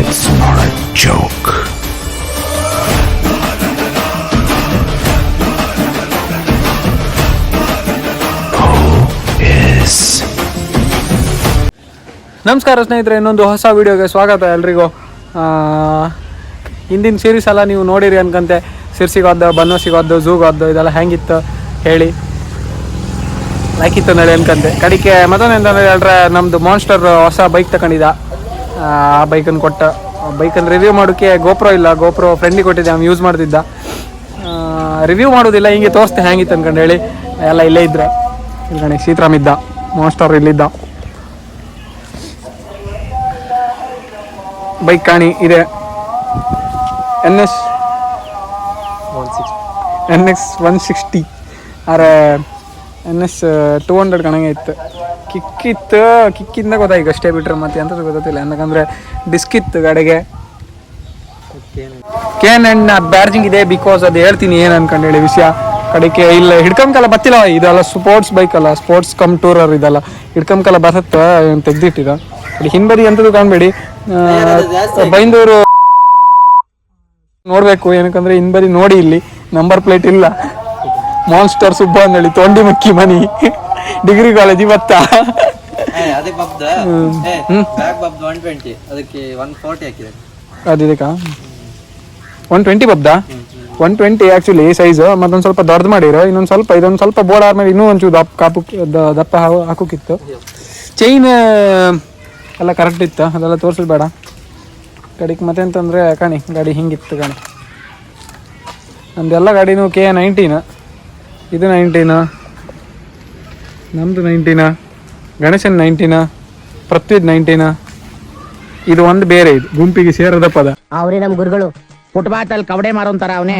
It's not a joke. ನಮಸ್ಕಾರ ಸ್ನೇಹಿತರೆ, ಇನ್ನೊಂದು ಹೊಸ ವಿಡಿಯೋಗೆ ಸ್ವಾಗತ ಎಲ್ರಿಗೂ. ಹಿಂದಿನ ಸೀರೀಸ್ ಎಲ್ಲ ನೀವು ನೋಡಿರಿ ಅನ್ಕಂತೆ. ಸಿರ್ಸಿಗೋದ್ದು ಬನ್ನೋಸಿಗೋದ್ದು ಝೂಗೋದ್ದು, ಇದೆಲ್ಲ ಹೆಂಗಿತ್ತು ಹೇಳಿ. ಲೈಕಿತ್ತು ನಡಿ ಅನ್ಕಂತೆ. ಕಡಿಕೆ ಮತ್ತೊಂದು ಹೇಳ್ರೆ ನಮ್ಮದು ಮಾನ್ಸ್ಟರ್ ಹೊಸ ಬೈಕ್ ತಗೊಂಡಿದ್ದ. ಆ ಬೈಕನ್ನು ಕೊಟ್ಟ. ಬೈಕನ್ನು ರಿವ್ಯೂ ಮಾಡೋಕ್ಕೆ ಗೋಪ್ರೋ ಇಲ್ಲ. ಗೋಪ್ರೋ ಫ್ರೆಂಡಿಗೆ ಕೊಟ್ಟಿದ್ದೆ ಅವ್ನು ಯೂಸ್ ಮಾಡ್ತಿದ್ದ. ರಿವ್ಯೂ ಮಾಡೋದಿಲ್ಲ ಹಿಂಗೆ ತೋರಿಸ್ತೆ ಹ್ಯಾಂಗಿತ್ತು ಅನ್ಕೊಂಡು ಹೇಳಿ. ಎಲ್ಲ ಇಲ್ಲೇ ಇದ್ರೆ. ಇಲ್ಲಿ ಕಣೆ ಸೀತಾರಾಮ್ ಇದ್ದ. ಮಾಸ್ಟರ್ ಇಲ್ಲಿದ್ದ ಬೈಕ್ ಕಾಣಿ ಇದೆ. N S N X one sixty ಆರೆ ಎನ್ ಎಸ್ ಟೂ ಹಂಡ್ರೆಡ್ ಕಣಂಗೆ ಇತ್ತು. ಕಿಕ್ಕಿತ್ತು, ಕಿಕ್ಕಿಂದ ಗೊತ್ತಾಯ್ತು ಅಷ್ಟೇ ಬಿಟ್ರೆ ಮತ್ತೆ ಎಂಥದ್ದು ಗೊತ್ತಿಲ್ಲ ಯಾಕಂದ್ರೆ ಡಿಸ್ಕ್ ಇತ್ತು ಗಾಡಿಗೆ ಅಂಡ್ ಬ್ಯಾರ್ಜಿಂಗ್ ಇದೆ ಬಿಕಾಸ್ ಅದು ಹೇಳ್ತೀನಿ ಏನು ಅನ್ಕೊಂಡು ಹೇಳಿ ವಿಷಯ. ಕಡೆಗೆ ಇಲ್ಲ ಹಿಡ್ಕಂಕಲ್ಲ ಬತ್ತಿಲ್ಲ. ಇದೆಲ್ಲ ಸ್ಪೋರ್ಟ್ಸ್ ಬೈಕ್ ಅಲ್ಲ ಸ್ಪೋರ್ಟ್ಸ್ ಕಮ್ ಟೂರರ್ ಇದೆಲ್ಲ. ಹಿಡ್ಕಂಕಲ್ಲ ಬಸತ್ತ ತೆಗ್ದಿಟ್ಟಿದ. ಹಿಂಬದಿ ಎಂಥದ್ದು ಕಾಣಬೇಡಿ. ಬೈಂದೂರು ನೋಡ್ಬೇಕು, ಏನಕ್ಕಂದ್ರೆ ಹಿಂಬದಿ ನೋಡಿ ಇಲ್ಲಿ. ನಂಬರ್ ಪ್ಲೇಟ್ ಇಲ್ಲ. ಮಾನ್ಸ್ಟರ್ ಸುಬ್ಬ ಅಂದೇಳಿ ತೊಂಡಿ ಮುಕ್ಕಿ ಮನಿ. ಡಿಗ್ರಿ ಕಾಲೇಜ್ ಇವತ್ತ? ಬಬ್ದ ಬಬ್ದ ಒನ್ ಟ್ವೆಂಟಿ ಅದಕ್ಕೆ ಒನ್ ಫೋರ್ಟಿ ಹಾಕಿದೆ. ಅದಿದಕ್ಕ one twenty actually one twenty actually size ಮತ್ತೊಂದು ಸ್ವಲ್ಪ ದೊಡ್ಡದು ಮಾಡಿರೋ ಇನ್ನೊಂದು ಸ್ವಲ್ಪ ಇದೊಂದು ಸ್ವಲ್ಪ ಬೋರ್ಡ್ ಆದ್ಮೇಲೆ ಇನ್ನೂ ಒಂಚೂರು ದಪ್ಪ ಕಾಪು ದಪ್ಪ ಹಾಕೋಕಿತ್ತು. ಚೈನ್ ಎಲ್ಲ ಕರೆಕ್ಟ್ ಇತ್ತು? ಅದೆಲ್ಲ ತೋರಿಸಬೇಡ ಬೇಡ ಗಾಡಿಗೆ ಮತ್ತೆ ಅಂತಂದರೆ ಕಾಣಿ ಗಾಡಿ ಹಿಂಗಿತ್ತು ಕಾಣಿ. ನಮ್ದೆಲ್ಲ ಗಾಡಿನೂ ಕೆ ನೈನ್ಟೀನ್ ಇದು ನೈನ್ಟೀನ್ ನಮ್ಮದು ನೈಂಟಿನ ಗಣೇಶನ್ ನೈಂಟಿನ ಪೃಥ್ವಿದ್ ನೈಂಟಿನ ಇದು ಒಂದು ಬೇರೆ ಇದು ಗುಂಪಿಗೆ ಸೇರದ ಪದ. ಅವ್ರೇ ನಮ್ ಗುರುಗಳು ಫುಟ್ಬಾತ್ ಅಲ್ಲಿ ಕವಡೆ ಮಾರೋಂತಾರ ಅವನೇ.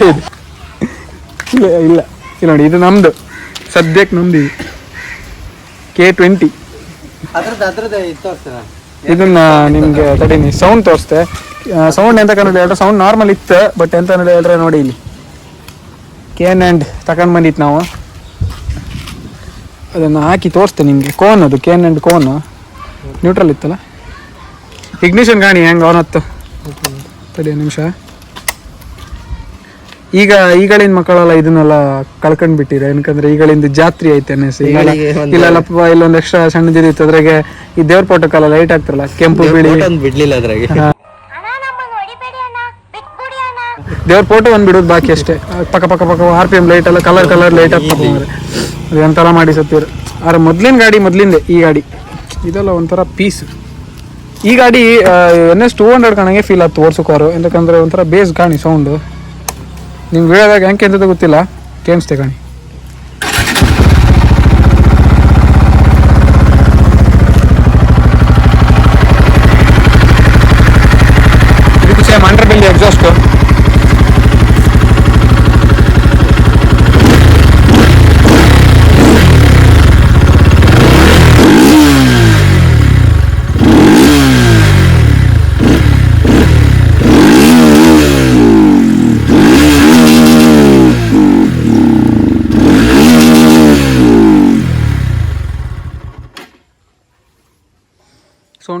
ಇದು. ಇಲ್ಲ ಇಲ್ಲ. ಇಲ್ಲ ನೋಡಿ ಇದು ನಮ್ದು. ಸದ್ಯಕ್ಕೆ ನಮ್ದು ಇದು. ಕೆ ಟ್ವೆಂಟಿ ಅದ್ರದ್ದು ಇದನ್ನ ನಿಮ್ಗೆ ತಡೀನಿ. ಸೌಂಡ್ ತೋರಿಸ್ತೆ. ಸೌಂಡ್ ಎಂತ ಕನ್ನಡ ಹೇಳ್ರೆ ಸೌಂಡ್ ನಾರ್ಮಲ್ ಇತ್ತು ಬಟ್ ಎಂತ ಕನ್ನಡ ಹೇಳಿದ್ರೆ ನೋಡಿ ಇಲ್ಲಿ. ಕೇನ್ ಆ್ಯಂಡ್ ತಗೊಂಡು ಬಂದಿತ್ತು ನಾವು. ಅದನ್ನು ಹಾಕಿ ತೋರಿಸ್ತೇನೆ ನಿಮಗೆ ಕೋನ್ ಅದು ಕೆನ್ ಆ್ಯಂಡ್ ಕೋನ್ ನ್ಯೂಟ್ರಲ್ ಇತ್ತಲ್ಲ? ಇಗ್ನಿಷನ್ ಗಾಣಿ ಹೆಂಗೆ ಅವನತ್ತು ತಡಿ ಒಂದ್ ನಿಮಿಷ. ಈಗ ಈಗಳಿನ ಮಕ್ಕಳೆಲ್ಲ ಇದನ್ನೆಲ್ಲ ಕಳ್ಕೊಂಡ್ ಬಿಟ್ಟಿರ ಏನಕಂದ್ರೆ ಈಗಳಿಂದ ಜಾತ್ರೆ ಐತೆ ಅನ್ನಿಸಿ ಇಲ್ಲಲ್ಲಪ್ಪ ಇಲ್ಲೊಂದು ಎಕ್ಸ್ಟ್ರಾ ಸಣ್ಣದಿತ್ತು ಅದ್ರಾಗೆ ಈ ದೇವ್ರ ಕಾಲ ಲೈಟ್ ಹಾಕ್ತಾರಲ್ಲ ಕೆಂಪು ಬಿಳಿ. ಬಿಡ್ಲಿಲ್ಲ ಅದ್ರಾಗೆ. ದೇವ್ರ ಫೋಟೋ ಒಂದು ಬಿಡೋದು ಬಾಕಿ ಅಷ್ಟೇ. ಪಕ್ಕ ಪಕ್ಕ ಪಕ್ಕ ಆರ್ ಪಿ ಎಂ ಲೈಟ್ ಎಲ್ಲ ಕಲರ್ ಕಲರ್ ಲೈಟ್ ಅದು ಒಂಥರ ಮಾಡಿ ಸತ್ತಿರು ಆದ್ರೆ ಮೊದ್ಲಿನ ಗಾಡಿ ಮೊದ್ಲಿಂದೆ ಈ ಗಾಡಿ. ಇದೆಲ್ಲ ಒಂಥರ ಪೀಸ್ ಈ ಗಾಡಿ ಎನ್ ಎಸ್ ಟೂ ಹಂಡ್ರೆಡ್ ಕಣಂಗೆ ಫೀಲ್ ಆಗ್ತು ಓಡ್ಸೋಕೋರು ಯಾಕಂದ್ರೆ ಒಂಥರ ಬೇಸ್ ಗಾಣಿ ಸೌಂಡು ನಿಮ್ಗೆ ಹೇಳೋದಾಗ ಹೆಂಗೆ ಅಂತ ಗೊತ್ತಿಲ್ಲ. ಕೇಳಿಸ್ತೆ ಗಾಣಿ ಮಂಡ್ರ same underbelly exhaust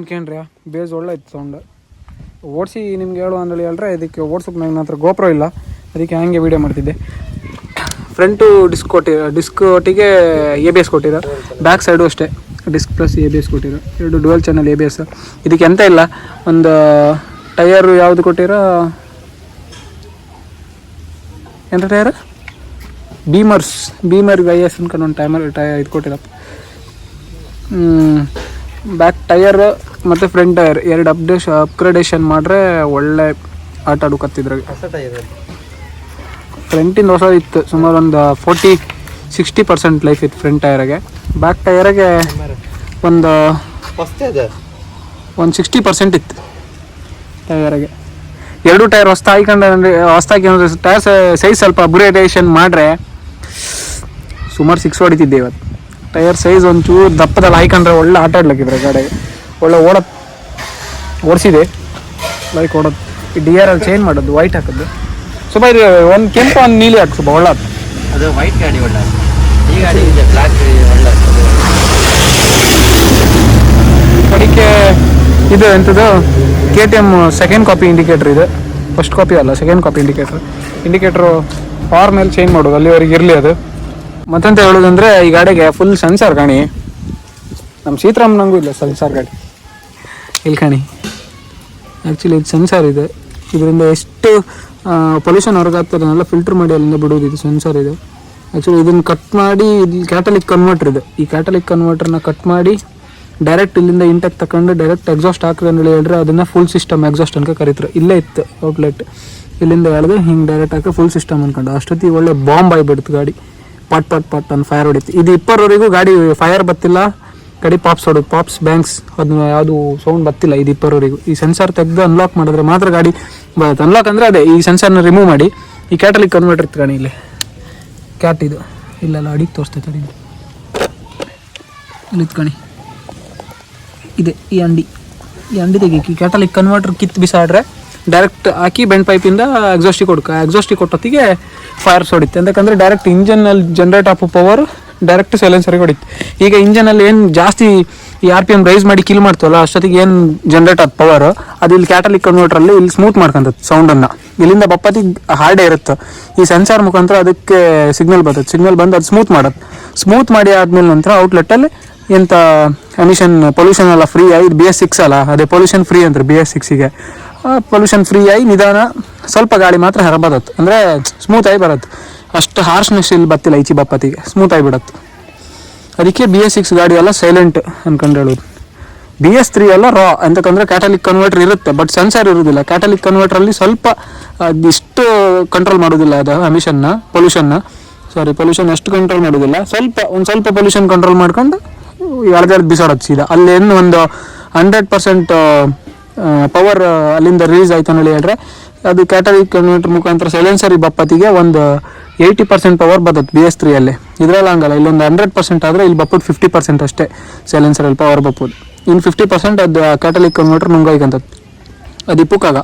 sound ಕೇಳ್ರಿ ಬೇಸ್ ಒಳ್ಳೆ ಇತ್ತು ಸೌಂಡ್. ಓಡಿಸಿ ನಿಮ್ಗೆ ಹೇಳು ಅಂದೇಳಿ ಹೇಳ್ರೆ, ಇದಕ್ಕೆ ಓಡ್ಸೋಕೆ ನನ್ನ ಹತ್ರ ಗೋಪ್ರೋ ಇಲ್ಲ. ಅದಕ್ಕೆ ಹಂಗೆ ವೀಡಿಯೋ ಮಾಡ್ತಿದ್ದೆ. ಫ್ರಂಟು ಡಿಸ್ಕ್ ಕೊಟ್ಟಿ ಡಿಸ್ಕ್ ಒಟ್ಟಿಗೆ ಎ ಬಿ ಎಸ್ ಕೊಟ್ಟಿರೋ. ಬ್ಯಾಕ್ ಸೈಡು ಅಷ್ಟೇ. Disc plus A B S ಕೊಟ್ಟಿರೋ. ಎರಡು dual channel A B S ಇದಕ್ಕೆ ಎಂತ ಇಲ್ಲ. ಒಂದು ಟೈರ್ ಯಾವುದು ಕೊಟ್ಟಿರ? ಎಂತ ಟೈರ್ ಬೀಮರ್ಸ್ ಬೀಮರ್ ಐ ಎಸ್ ಅನ್ಕೊಂಡು ಒಂದು ಟೈಮರ್ ಟೈ ಇದು ಕೊಟ್ಟಿರಪ್ಪ ಬ್ಯಾಕ್ ಟೈರ್ ಮತ್ತು ಫ್ರಂಟ್ ಟೈರ್ ಎರಡು ಅಪ್ಡೇಶ್ ಅಪ್ಗ್ರೇಡೇಷನ್ ಮಾಡ್ರೆ ಒಳ್ಳೆ ಆಟ ಆಡೋಕತ್ತಿದ್ರಾಗೆ ಫ್ರಂಟಿಂದ ಹೊಸ ಇತ್ತು ಸುಮಾರು ಒಂದು ಫೋರ್ಟಿ ಸಿಕ್ಸ್ಟಿ ಪರ್ಸೆಂಟ್ ಲೈಫ್ ಇತ್ತು ಫ್ರಂಟ್ ಟೈರಿಗೆ ಬ್ಯಾಕ್ ಟೈರಿಗೆ ಒಂದು ಒಂದು ಸಿಕ್ಸ್ಟಿ ಪರ್ಸೆಂಟ್ ಇತ್ತು ಟೈರಿಗೆ ಎರಡು ಟೈರ್ ಹೊಸ್ತು ಹಾಕೊಂಡ್ರೆ ಅಂದರೆ ಹೊಸ್ತಾಗಿ ಅಂದರೆ ಟೈರ್ ಸೈಜ್ ಸ್ವಲ್ಪ ಅಪ್ಗ್ರೇಡೇಷನ್ ಮಾಡ್ರೆ ಸುಮಾರು ಸಿಕ್ಸ್ ಹೊಡಿತಿದ್ದೆ ಇವತ್ತು. ಟೈರ್ ಸೈಜ್ ಒಂಚೂರು ದಪ್ಪದಲ್ಲಿ ಹಾಕೊಂಡ್ರೆ ಒಳ್ಳೆ ಆಟ ಆಡ್ಲಿಕ್ಕಿದ್ರೆ ಗಾಡಿ ಒಳ್ಳೆ ಓಡ ಓಡಿಸಿದೆ. ಲೈಕ್ ಓಡೋದು ಈ ಡಿ ಆರ್ ಅಲ್ಲಿ ಚೇಂಜ್ ಮಾಡೋದು ವೈಟ್ ಹಾಕೋದು. ಸ್ವಲ್ಪ ಇದು ಒಂದು ಕೆಂಪು ಒಂದು ನೀಲಿ ಹಾಕಿ ಸ್ವಲ್ಪ ಒಳ್ಳೆ ಅದು ವೈಟ್ ಗಾಡಿ ಒಳ್ಳೆ ಈ ಗಾಡಿ ಇದೆ ಒಳ್ಳೆ ಎಂಥದ್ದು K T M second copy indicator ಇದು. ಫಸ್ಟ್ ಕಾಪಿ ಅಲ್ಲ second copy indicator indicator power ಮೇಲೆ ಚೇಂಜ್ ಮಾಡೋದು ಅಲ್ಲಿವರೆಗೆ ಇರಲಿ ಅದು. ಮತ್ತಂತ ಹೇಳೋದಂದ್ರೆ ಈ ಗಾಡಿಗೆ ಫುಲ್ ಸೆನ್ಸರ್ ಕಾಣಿ ನಮ್ಮ ಸೀತಾರಾಮನಂಗೂ ಇಲ್ಲ ಸೆನ್ಸಾರ್ ಗಾಡಿ. ಇಲ್ಲಿ ಕಾಣಿ. ಆ್ಯಕ್ಚುಲಿ ಇದು ಸೆನ್ಸಾರ್ ಇದೆ. ಇದರಿಂದ ಎಷ್ಟು ಪೊಲ್ಯೂಷನ್ ಹೊರಗಾಗ್ತದನ್ನೆಲ್ಲ ಫಿಲ್ಟರ್ ಮಾಡಿ ಅಲ್ಲಿಂದ ಬಿಡೋದು ಇದು ಸೆನ್ಸಾರ್ ಇದೆ. ಆ್ಯಕ್ಚುಲಿ ಇದನ್ನು ಕಟ್ ಮಾಡಿ ಇಲ್ಲಿ ಕ್ಯಾಟಲಿಕ್ ಕನ್ವರ್ಟರ್ ಇದೆ. ಈ ಕ್ಯಾಟಲಿಕ್ ಕನ್ವರ್ಟರ್ನ ಕಟ್ ಮಾಡಿ ಡೈರೆಕ್ಟ್ ಇಲ್ಲಿಂದ ಇಂಟೆಕ್ ತಗೊಂಡು ಡೈರೆಕ್ಟ್ ಎಕ್ಸಾಸ್ಟ್ ಹಾಕಿದ್ರೆ ಹೇಳಿದ್ರೆ ಅದನ್ನು ಫುಲ್ ಸಿಸ್ಟಮ್ ಎಕ್ಸಾಸ್ಟ್ ಅನ್ಕ ಕರೀತಾರೆ. ಇಲ್ಲೇ ಇತ್ತು ಔಟ್ಲೆಟ್ ಇಲ್ಲಿಂದ ಹೇಳಿದ್ರೆ ಹಿಂಗೆ ಡೈರೆಕ್ಟ್ ಹಾಕಿ ಫುಲ್ ಸಿಸ್ಟಮ್ ಅನ್ಕೊಂಡು. ಅಷ್ಟೊತ್ತಿಗೆ ಒಳ್ಳೆ ಬಾಂಬ್ ಆಗಿಬಿಡ್ತು ಗಾಡಿ. ಪಟ್ ಪಟ್ ಪಟ್ ಅಂತ ಫೈರ್ ಹೊಡಿತು. ಇದು ಇಪ್ಪರವರೆಗೂ ಗಾಡಿ ಫೈರ್ ಬತ್ತಿಲ್ಲ ಗಾಡಿ ಪಾಪ್ಸ್ ಹೊಡೋದು ಪಾಪ್ಸ್ ಬ್ಯಾಂಕ್ಸ್ ಅದು ಯಾವುದು ಸೌಂಡ್ ಬತ್ತಿಲ್ಲ ಇದು ಇಪ್ಪರವರೆಗೂ. ಈ ಸೆನ್ಸಾರ್ ತೆಗೆದು ಅನ್ಲಾಕ್ ಮಾಡಿದ್ರೆ ಮಾತ್ರ ಗಾಡಿ ಬರುತ್ತೆ. ಅನ್ಲಾಕ್ ಅಂದರೆ ಅದೇ, ಈ ಸೆನ್ಸಾರ್ನ ರಿಮೂವ್ ಮಾಡಿ, ಈ ಕ್ಯಾಟಲಿಕ್ ಕನ್ವರ್ಟರ್ ಇತ್ತು ಇಲ್ಲಿ. ಕ್ಯಾಟ್ ಇದು. ಇಲ್ಲೆಲ್ಲ ಅಡಿಗೆ ತೋರಿಸ್ತೈತೆ ಅಡಿಗೆ ಇಲ್ಲಿ. ಕಣಿ. ಇದೆ, ಈ ಅಂಡಿ. ಈ ಅಂಡಿ ತೆಗೀಕಿ ಕ್ಯಾಟಲಿಕ್ ಕನ್ವರ್ಟರ್ ಕಿತ್ತು ಬಿಸಾಡ್ರೆ ಡೈರೆಕ್ಟ್ ಹಾಕಿ ಬೆಂಡ್ ಪೈಪಿಂದ ಎಕ್ಸಾಸ್ಟಿ ಕೊಡ್ಕ ಎಕ್ಸಾಸ್ಟಿ ಕೊಟ್ಟೊತ್ತಿಗೆ ಫೈರ್ ಹೊಡಿತೆ ಯಾಕಂದರೆ ಡೈರೆಕ್ಟ್ ಇಂಜನ್ನಲ್ಲಿ ಜನ್ರೇಟ್ ಆಫ್ ಪವರ್ ಡೈರೆಕ್ಟ್ ಸೈಲೆನ್ಸರ್ಗೆ ಹೊಡಿತು. ಈಗ ಇಂಜನಲ್ಲಿ ಏನು ಜಾಸ್ತಿ ಈ ಆರ್ ಪಿ ಎಂ ರೈಸ್ ಮಾಡಿ ಕಿಲ್ ಮಾಡ್ತವಲ್ಲ, ಅಷ್ಟೊತ್ತಿಗೆ ಏನು ಜನರೇಟ್ ಆದ ಪವರ್ ಅದು ಇಲ್ಲಿ ಕ್ಯಾಟಲಿಕ್ ಕನ್ವರ್ಟ್ರಲ್ಲಿ ಇಲ್ಲಿ ಸ್ಮೂತ್ ಮಾಡ್ಕೊಂತತ್ ಸೌಂಡನ್ನು ಇಲ್ಲಿಂದ ಬಪ್ಪಾತಿ ಹಾರ್ಡೇ ಇರುತ್ತೆ. ಈ ಸೆನ್ಸಾರ್ ಮುಖಾಂತರ ಅದಕ್ಕೆ ಸಿಗ್ನಲ್ ಬರ್ತದೆ. ಸಿಗ್ನಲ್ ಬಂದು ಅದು ಸ್ಮೂತ್ ಮಾಡತ್ತೆ ಸ್ಮೂತ್ ಮಾಡಿ ಆದ್ಮೇಲೆ ನಂತರ ಔಟ್ಲೆಟ್ಟಲ್ಲಿ ಎಂಥ ಎಮಿಷನ್ ಪೊಲ್ಯೂಷನ್ ಎಲ್ಲ ಫ್ರೀ ಆಗಿ ಬಿ ಎಸ್ ಸಿಕ್ಸ್ ಅಲ್ಲ, ಅದೇ ಪೊಲ್ಯೂಷನ್ ಫ್ರೀ ಅಂದ್ರೆ ಬಿ ಎಸ್ ಸಿಕ್ಸಿಗೆ ಪೊಲ್ಯೂಷನ್ ಫ್ರೀ ಆಗಿ ನಿಧಾನ ಸ್ವಲ್ಪ ಗಾಳಿ ಮಾತ್ರ ಹೊರ ಅಂದ್ರೆ ಅಂದರೆ ಸ್ಮೂತ್ ಆಗಿ ಬರತ್ತೆ. ಅಷ್ಟು ಹಾರ್ಶ್ನೆಸ್ ಇಲ್ಲಿ ಬತ್ತಿಲ್ಲ ಈಚಿ ಬಪ್ಪತ್ತಿಗೆ. ಸ್ಮೂತ್ ಆಗಿ ಬಿಡತ್ತೆ ಅದಕ್ಕೆ ಬಿ ಎಸ್ ಸಿಕ್ಸ್ ಗಾಡಿ ಎಲ್ಲ ಸೈಲೆಂಟ್ ಅನ್ಕೊಂಡು ಹೇಳೋದು. ಬಿ ಎಸ್ ತ್ರೀ ಎಲ್ಲ ರಾ ಅಂತಂದ್ರೆ ಕ್ಯಾಟಲಿಕ್ ಕನ್ವರ್ಟರ್ ಇರುತ್ತೆ ಬಟ್ ಸೆನ್ಸರ್ ಇರೋದಿಲ್ಲ. ಕ್ಯಾಟಲಿಕ್ ಕನ್ವರ್ಟ್ರಲ್ಲಿ ಸ್ವಲ್ಪ ಇಷ್ಟು ಕಂಟ್ರೋಲ್ ಮಾಡೋದಿಲ್ಲ ಅದು ಅಮಿಷನ್ನ ಪೊಲ್ಯೂಷನ್ನ ಸಾರಿ ಪೊಲ್ಯೂಷನ್ ಅಷ್ಟು ಕಂಟ್ರೋಲ್ ಮಾಡೋದಿಲ್ಲ. ಸ್ವಲ್ಪ, ಒಂದು ಸ್ವಲ್ಪ ಪೊಲ್ಯೂಷನ್ ಕಂಟ್ರೋಲ್ ಮಾಡ್ಕೊಂಡು ಎಳ್ದಾರ್ದು ಬಿಸಾಡೋದು ಸೀದಾ. ಅಲ್ಲೇನು ಒಂದು ಹಂಡ್ರೆಡ್ ಪರ್ಸೆಂಟ್ ಪವರ್ ಅಲ್ಲಿಂದ ರಿಲೀಸ್ ಆಯ್ತು ಹೇಳಿ ಹೇಳಿದ್ರೆ ಅದು ಕ್ಯಾಟಲಿಕ್ ಕನ್ವರ್ಟರ್ ಮುಖಾಂತರ ಸೈಲೆನ್ಸರಿ ಬಪ್ಪತ್ತಿಗೆ ಒಂದು ಏಯ್ಟಿ ಪರ್ಸೆಂಟ್ ಪವರ್ ಬರ್ತದೆ ಬಿ ಎಸ್ ತ್ರೀಯಲ್ಲಿ ಇದರಲ್ಲಿ ಹಂಗಲ್ಲ, ಇಲ್ಲೊಂದು ಹಂಡ್ರೆಡ್ ಪರ್ಸೆಂಟ್ ಆದರೆ ಇಲ್ಲಿ ಬಪ್ಪು ಫಿಫ್ಟಿ ಪರ್ಸೆಂಟ್ ಅಷ್ಟೇ ಸೈಲೆನ್ಸರಲ್ಲಿ ಪವರ್ ಬಪ್ಪದು. ಇನ್ನು ಫಿಫ್ಟಿ ಪರ್ಸೆಂಟ್ ಅದು ಕ್ಯಾಟಲಿಕ್ ಕನ್ವರ್ಟರ್ ನುಂಗಾಯ್ಕಂತದ್ದು ಅದು ಇಪ್ಪುಕಾಗ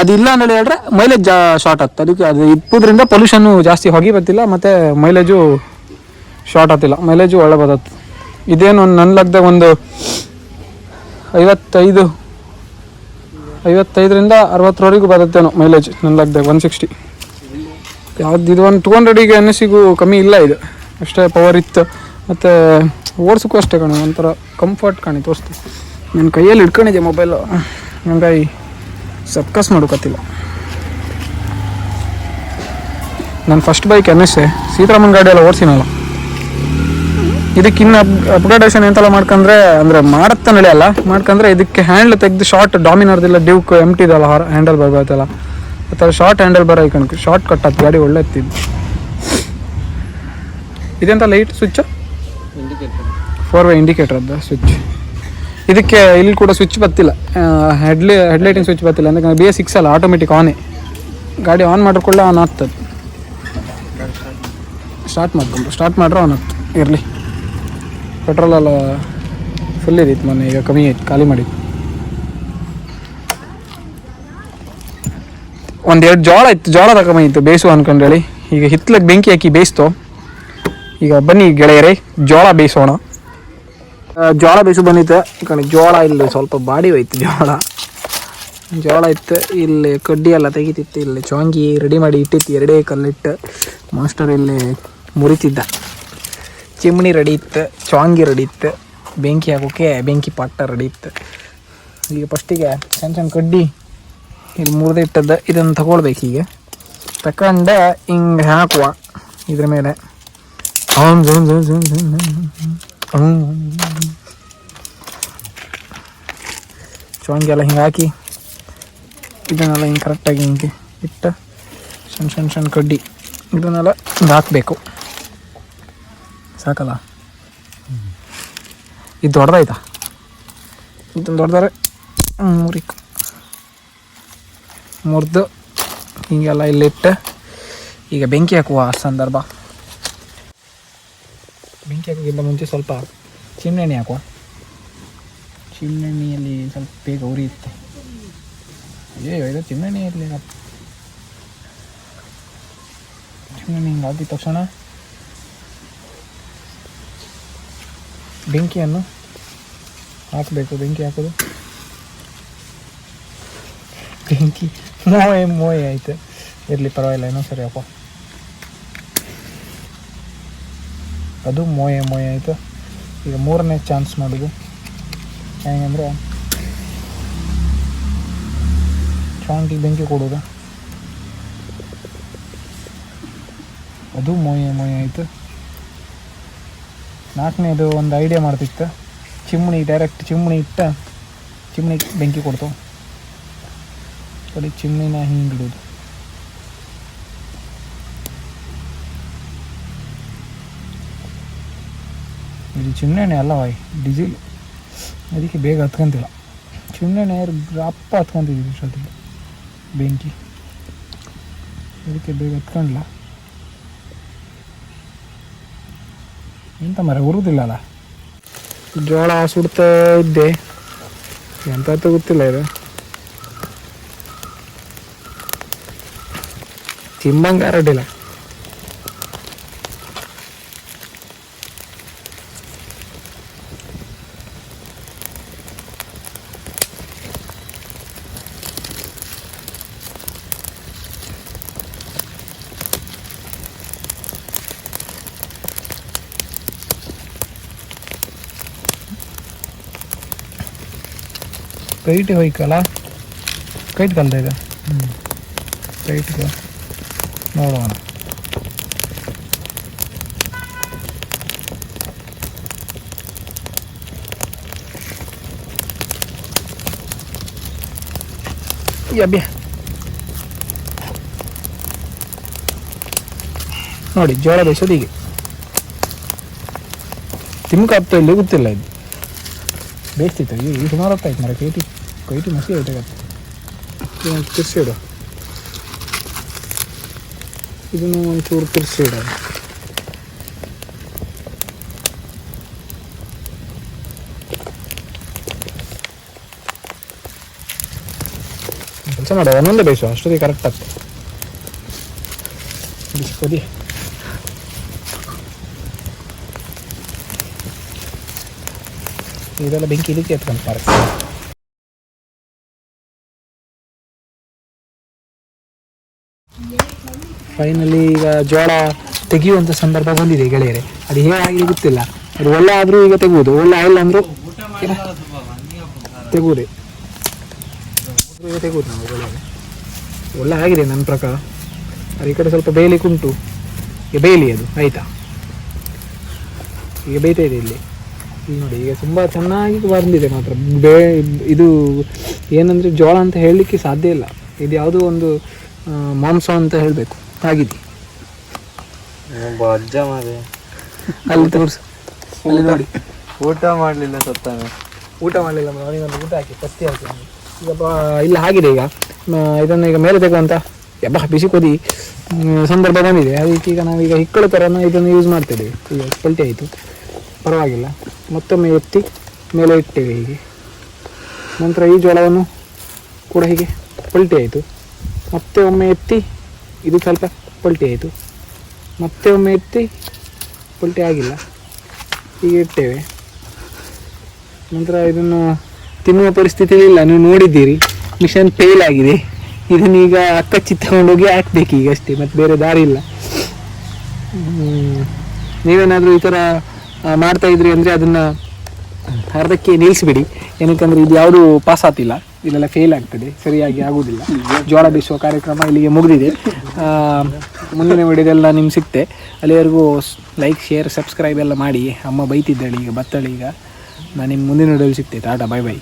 ಅದಿಲ್ಲ ಅಂತ ಹೇಳಿದ್ರೆ ಮೈಲೇಜ್ ಜಾ ಶಾರ್ಟ್ ಆಗ್ತದೆ ಅದಕ್ಕೆ ಅದು ಇಪ್ಪುದ್ರಿಂದ ಪೊಲ್ಯೂಷನ್ನು ಜಾಸ್ತಿ ಹೊಗೆ ಬರ್ತಿಲ್ಲ, ಮತ್ತು ಮೈಲೇಜು ಶಾರ್ಟ್ ಆಗ್ತಿಲ್ಲ ಮೈಲೇಜು ಒಳ್ಳೆ ಬರ್ತದೆ. ಇದೇನು ನನ್ನ ಲಗ್ದಾಗ ಒಂದು ಐವತ್ತೈದು ಐವತ್ತೈದರಿಂದ ಅರವತ್ತರವರೆಗೂ ಬರುತ್ತೇನೋ ಮೈಲೇಜ್ ನನ್ನ ಲೆಕ್ಕದಾಗ ಒನ್ ಸಿಕ್ಸ್ಟಿ ಯಾವ್ದು ಇದು ಒಂದು ಟೂ ಹಂಡ್ರೆಡಿಗೆ ಎನ್ ಸಿಗೂ ಕಮ್ಮಿ ಇಲ್ಲ ಇದು. ಅಷ್ಟೇ ಪವರ್ ಇತ್ತು. ಮತ್ತು ಓಡಿಸೋಕ್ಕೂ ಅಷ್ಟೇ ಕಣ, ಒಂಥರ ಕಂಫರ್ಟ್ ಕಾಣಿ ತೋರಿಸ್ತು. ನನ್ನ ಕೈಯಲ್ಲಿ ಹಿಡ್ಕೊಂಡಿದ್ದೆ ಮೊಬೈಲು ಹಂಗಾಗಿ ಸಕ್ಕಸ್ ಮಾಡೋಕತ್ತಿಲ್ಲ ನನ್ನ first bike N S Sitaraman ಗಾಡಿಯೆಲ್ಲ ಓಡಿಸಿನಲ್ಲ. ಇದಕ್ಕಿನ್ನ ಅಪ್ ಅಪ್ಗ್ರೇಡೇಷನ್ ಎಂತೆಲ್ಲ ಮಾಡ್ಕೊಂಡ್ರೆ ಅಂದರೆ ಮಾಡತ್ತ ನಡೆಯಲ್ಲ ಮಾಡ್ಕೊಂಡ್ರೆ ಇದಕ್ಕೆ ಹ್ಯಾಂಡ್ಲ್ ತೆಗೆದು ಶಾರ್ಟ್ ಡಾಮಿನರ್ದಿಲ್ಲ ಡ್ಯೂಕ್ ಎಂ ಟಿದಲ್ಲ ಹಾರ ಹ್ಯಾಂಡಲ್ ಬರ್ಬಾಯ್ತಲ್ಲ ಆ ಥರ ಶಾರ್ಟ್ ಹ್ಯಾಂಡಲ್ ಬರ್ ಕಣಕ್ಕೆ ಶಾರ್ಟ್ ಕಟ್ ಆಯ್ತು ಗಾಡಿ ಒಳ್ಳೆ ಎತ್ತಿದ್ದು ಇದೆಂತ light switch four way indicator ಅದ ಸ್ವಿಚ್ ಇದಕ್ಕೆ ಇಲ್ಲಿ ಕೂಡ ಸ್ವಿಚ್ ಬತ್ತಿಲ್ಲ ಹೆಡ್ಲಿ ಹೆಡ್ಲೈಟಿಂಗ್ ಸ್ವಿಚ್ ಬತ್ತಿಲ್ಲ ಅಂದ್ರೆ ಬಿ ಎಸ್ ಸಿಕ್ಸ್ ಅಲ್ಲ ಆಟೋಮೆಟಿಕ್ ಆನೇ ಗಾಡಿ ಆನ್ ಮಾಡಿಕೊಳ್ಳೆ ಆನ್ ಆಗ್ತದೆ. ಸ್ಟಾರ್ಟ್ ಮಾಡ್ಕೊಂಡು ಸ್ಟಾರ್ಟ್ ಮಾಡ್ರೆ ಆನ್ ಆಗ್ತದೆ. ಇರಲಿ. ಪೆಟ್ರೋಲ್ ಎಲ್ಲ ಫುಲ್ ಇದಿತ್ತು ಮೊನ್ನೆ, ಈಗ ಕಮ್ಮಿ ಆಯ್ತು, ಖಾಲಿ ಮಾಡಿ ಒಂದೆರಡು ಜೋಳ ಇತ್ತು, ಜೋಳ ಕಮ್ಮಿ ಬೇಯಿಸು ಬೇಯಿಸುವ ಹೇಳಿ. ಈಗ ಹಿತ್ಲಕ್ಕೆ ಬೆಂಕಿ ಹಾಕಿ ಬೇಯಿಸ್ತು. ಈಗ ಬನ್ನಿ ಗೆಳೆಯರೇ, ಜೋಳ ಬೇಯಿಸೋಣ. ಜೋಳ ಬೇಯಿಸು ಬಂದಿತ್ತು. ಜೋಳ ಇಲ್ಲಿ ಸ್ವಲ್ಪ ಬಾಡಿ ಹೋಯ್ತು, ಜೋಳ. ಜೋಳ ಇತ್ತು, ಇಲ್ಲಿ ಕಡ್ಡಿ ಎಲ್ಲ ತೆಗಿತಿತ್ತು, ಇಲ್ಲಿ ಚೊಂಗಿ ರೆಡಿ ಮಾಡಿ ಇಟ್ಟಿತ್ತು, ಎರಡೇ ಕಲ್ಲಿಟ್ಟು. ಮಾಸ್ಟರ್ ಇಲ್ಲಿ ಮುರಿತಿದ್ದ. ಚಿಮ್ನಿ ರೆಡಿ ಇತ್ತು ಚಾಂಗಿ ರೆಡಿ ಇತ್ತು, ಬೆಂಕಿ ಹಾಕೋಕೆ ಬೆಂಕಿ ಪಟ್ಟ ರೆಡಿ ಇತ್ತು. ಈಗ ಫಸ್ಟಿಗೆ ಸಣ್ಣ ಸಣ್ಣ ಕಡ್ಡಿ ಇಲ್ಲಿ ಮುರಿದಿಟ್ಟದ್ದು ಇದನ್ನು ತಗೊಳ್ಬೇಕು ಈಗ. ತಗೊಂಡೆ ಹಿಂಗೆ ಹಾಕುವ, ಇದ್ರ ಮೇಲೆ. ಚೊಂಗಿ ಎಲ್ಲ ಹಿಂಗೆ ಹಾಕಿ, ಇದನ್ನೆಲ್ಲ ಹಿಂಗೆ ಕರೆಕ್ಟಾಗಿ ಹಿಂಗೆ ಇಟ್ಟು ಸಣ್ಣ ಸಣ್ಣ ಸಣ್ಣ ಕಡ್ಡಿ, ಇದನ್ನೆಲ್ಲ ಹಾಕಬೇಕು. ಸಾಕಲ್ಲ. ಇದು ದೊಡ್ಡದಾಯ್ತಾ? ಇದನ್ನು ದೊಡ್ಡದಾರೆ ಮುರಿಕು ಮುರಿದು. ಹೀಗೆಲ್ಲ ಇಲ್ಲಿಟ್ಟು, ಈಗ ಬೆಂಕಿ ಹಾಕುವ ಸಂದರ್ಭ. ಬೆಂಕಿ ಹಾಕೋಕ್ಕಿಂತ ಮುಂಚೆ ಸ್ವಲ್ಪ ಚಿಮ್ನೆಣ್ಣೆ ಹಾಕುವ. ಚಿಮ್ನೆಣ್ಣೆಯಲ್ಲಿ ಸ್ವಲ್ಪ ಬೇಗ ಉರಿಯುತ್ತೆ. ಅಯ್ಯೋ, ಇದು ಚಿಮ್ಮೆಣ್ಣೆ ಇರಲಿಲ್ಲ ಚಿಮ್ಮೆಣ್ಣೆ ಹಿಂಗೆ ಹಾಕಿದ ತಕ್ಷಣ ಬೆಂಕಿಯನ್ನು ಹಾಕಬೇಕು. ಬೆಂಕಿ ಹಾಕೋದು? ಬೆಂಕಿ. ಮೋಯೆ ಮೋಯೆ ಆಯಿತು. ಇರಲಿ, ಪರವಾಗಿಲ್ಲ ಏನೋ ಸರಿ ಅಪ್ಪ ಅದು ಮೋಯೆ ಮೋಯೆ ಆಯಿತು. ಈಗ ಮೂರನೇ ಚಾನ್ಸ್ ಮಾಡೋದು. ಹೆಂಗಂದ್ರೆ ಶಾಂತಿಗೆ ಬೆಂಕಿ ಕೊಡೋದು. ಅದು ಮೋಯೆ ಮೋಯೆ ಆಯಿತು. ನಾಲ್ಕನೇದು ಒಂದು ಐಡಿಯಾ ಮಾಡ್ತಿತ್ತು. ಚಿಮ್ನಿ ಡೈರೆಕ್ಟ್ ಚಿಮ್ನಿ ಇಟ್ಟ ಚಿಮ್ನಿ ಬೆಂಕಿ ಕೊಡ್ತು. ಕಡೆ ಚಿಮ್ನಿನ ಹಿಂಗೆ ಇಡೋದು. ಇದು ಚಿಮ್ನೆಣ್ಣೆ ಅಲ್ಲ ವಾಯ್ ಡೀಸೆಲ್ ಅದಕ್ಕೆ ಬೇಗ ಹತ್ಕೊಂತಿಲ್ಲ. ಚಿಮ್ನೆಣ್ಣೆ ಅಪ್ಪ ಹತ್ಕೊಂತಿದ್ದೀವಿ ಇಷ್ಟೊತ್ತಿಗೆ ಬೆಂಕಿ. ಅದಕ್ಕೆ ಬೇಗ ಹತ್ಕೊಂಡ್ಲ. ಎಂತ ಮರ ಉರುದಿಲ್ಲಲ್ಲ ಜೋಳ ಸುಡ್ತಾ ಇದ್ದೆ ಎಂತ ಅಂತ ಗೊತ್ತಿಲ್ಲ ಇದು ತಿಂಬಂಗೆ ಅರಡಿಲ್ಲ ಕೈಟ್ ಹೋಯ್ಕಲ್ಲ? ಕೈಟ್ ಕಲ್ದ ಇದೆ? ಹ್ಞೂ ಕೈಟ್ಗೆ ನೋಡೋಣ. ಯಬ್ಯ ನೋಡಿ ಜೋಳ ಬೇಯಿಸೋದು ಹೀಗೆ. ತಿಮ್ಕ ಆಗ್ತಾ ಇಲ್ಲಿ ಗೊತ್ತಿಲ್ಲ ಇದು. ಬೇಯಿಸ್ತಿತ್ತು ಈ ಸುಮಾರು ಹೊತ್ತಾಯ್ತು ಮರ ಕೈಟಿ ಕೈಟಿ ಮಸಿ ಆಯ್ತಾಗತ್ತೆ ತಿರ್ಸಿಡು ಇದನ್ನು ಒಂಚೂರು ತಿರ್ಸಿಡು ಕೆಲಸ ಮಾಡು ಒಂದೊಂದೇ ಬೇಯಿಸು ಅಷ್ಟೊತ್ತಿಗೆ ಕರೆಕ್ಟ್ ಆಗ್ತದೆ ಬಿಸ್ಕೊದಿ ಇದೆಲ್ಲ ಬೆಂಕಿ ಇದಕ್ಕೆ ಎತ್ಕೊಂಡು ಮಾರ ಫೈನಲಿ ಈಗ ಜೋಳ ತೆಗೆಯುವಂಥ ಸಂದರ್ಭ ಬಂದಿದೆ ಗೆಳೆಯರೆ. ಅದು ಹೇಗಾಗಿದೆ ಗೊತ್ತಿಲ್ಲ. ಅದು ಒಳ್ಳೆ ಆದರೂ ಈಗ ತೆಗೆಯುವುದು. ಒಳ್ಳೆ ಆಗಿಲ್ಲ ಅಂದರೂ ತೆಗುವುದೇ ಈಗ ತೆಗುವುದು ನಾವು ಗೆಳೆಯರೆ. ಒಳ್ಳೆ ಆಗಿದೆ ನನ್ನ ಪ್ರಕಾರ. ಅದು ಈ ಕಡೆ ಸ್ವಲ್ಪ ಬೇಯಲಿಕ್ಕೆ ಉಂಟು ಈಗ ಬೇಯಲಿ ಅದು, ಆಯಿತಾ? ಈಗ ಬೇಯ್ತಾ ಇದೆ ಇಲ್ಲಿ. ಇಲ್ಲಿ ನೋಡಿ, ಈಗ ತುಂಬ ಚೆನ್ನಾಗಿ ಬಂದಿದೆ ಮಾತ್ರ. ಬೇ, ಇದು ಏನಂದರೆ ಜೋಳ ಅಂತ ಹೇಳಲಿಕ್ಕೆ ಸಾಧ್ಯ ಇಲ್ಲ. ಇದು ಯಾವುದೋ ಒಂದು ಮಾಂಸ ಅಂತ ಹೇಳಬೇಕು. ಆಗಿದೆ. ಒಬ್ಬ ಅಜ್ಜ ಮಾರೆ. ಅಲ್ಲಿ ತೋರಿಸು. ಅಲ್ಲಿ ನೋಡಿ. ಊಟ ಮಾಡಲಿಲ್ಲ ಸತ್ತಾನೆ. ಊಟ ಮಾಡಲಿಲ್ಲ ಅವನಿಗೊಂದು ಊಟ ಹಾಕಿ ಪಸ್ತಿ ಹಾಕಿ. ಅವ್ನಿಗೆ. ಈಗ ಬಾ ಇಲ್ಲ ಆಗಿದೆ ಈಗ. ಇದನ್ನು ಈಗ ಮೇಲೆ ತೆಗುವಂತ ಯಬ್ಬ ಬಿಸಿ ಕೊದಿ ಸಂದರ್ಭ ಬಂದಿದೆ. ಅದಕ್ಕೆ ಈಗ ನಾವೀಗ ಹಿಕ್ಕಳು ಥರನ ಇದನ್ನು ಯೂಸ್ ಮಾಡ್ತೇವೆ. ಈಗ ಪಲ್ಟಿ ಆಯಿತು. ಪರವಾಗಿಲ್ಲ. ಮತ್ತೊಮ್ಮೆ ಎತ್ತಿ ಮೇಲೆ ಇಟ್ಟೇವೆ ಹೀಗೆ. ನಂತರ ಈ ಜೋಳವನ್ನು ಕೂಡ ಹೀಗೆ ಪಲ್ಟಿ ಆಯಿತು. ಮತ್ತೆ ಒಮ್ಮೆ ಎತ್ತಿ ಇದು ಸ್ವಲ್ಪ ಪಲ್ಟಿ ಆಯಿತು. ಮತ್ತೆ ಒಮ್ಮೆ ಎತ್ತಿ ಪಲ್ಟಿ ಆಗಿಲ್ಲ. ಹೀಗೆ ಇಟ್ಟೇವೆ ನಂತರ ಇದನ್ನು ತಿನ್ನುವ ಪರಿಸ್ಥಿತಿ ಇಲ್ಲ. ನೀವು ನೋಡಿದ್ದೀರಿ ಮಿಷನ್ ಫೇಲ್ ಆಗಿದೆ. ಇದನ್ನು ಈಗ ಅಕ್ಕಚ್ಚಿ ತಗೊಂಡೋಗಿ ಹಾಕ್ಬೇಕು ಈಗ ಅಷ್ಟೇ ಮತ್ತೆ ಬೇರೆ ದಾರಿ ಇಲ್ಲ. ನೀವೇನಾದರೂ ಈ ಥರ ಮಾಡ್ತಾ ಇದ್ರಿ ಅಂದರೆ ಅದನ್ನು ಅರ್ಧಕ್ಕೆ ನಿಲ್ಲಿಸಿಬಿಡಿ. ಏನಕ್ಕಂದ್ರೆ ಇದು ಯಾವುದು ಪಾಸ್ ಆಗ್ತಿಲ್ಲ ಇದೆಲ್ಲ ಫೇಲ್ ಆಗ್ತದೆ. ಸರಿಯಾಗಿ ಆಗುವುದಿಲ್ಲ ಜೋಳ ಬೀಸುವ ಕಾರ್ಯಕ್ರಮ ಇಲ್ಲಿಗೆ ಮುಗಿದಿದೆ. ಮುಂದಿನ ವಿಡಿಯೋದೆಲ್ಲ ನಿಮ್ಗೆ ಸಿಕ್ತೆ ಅಲ್ಲಿವರೆಗೂ ಲೈಕ್ ಶೇರ್ ಸಬ್ಸ್ಕ್ರೈಬ್ ಎಲ್ಲ ಮಾಡಿ. ಅಮ್ಮ ಬೈತಿದ್ದಾಳೆ ಈಗ, ಬತ್ತಾಳೆ ಈಗ. ನಾನು ನಿಮ್ಮ ಮುಂದಿನ ವಿಡಿಯೋಲಿ ಸಿಗ್ತೆ. Tata bye bye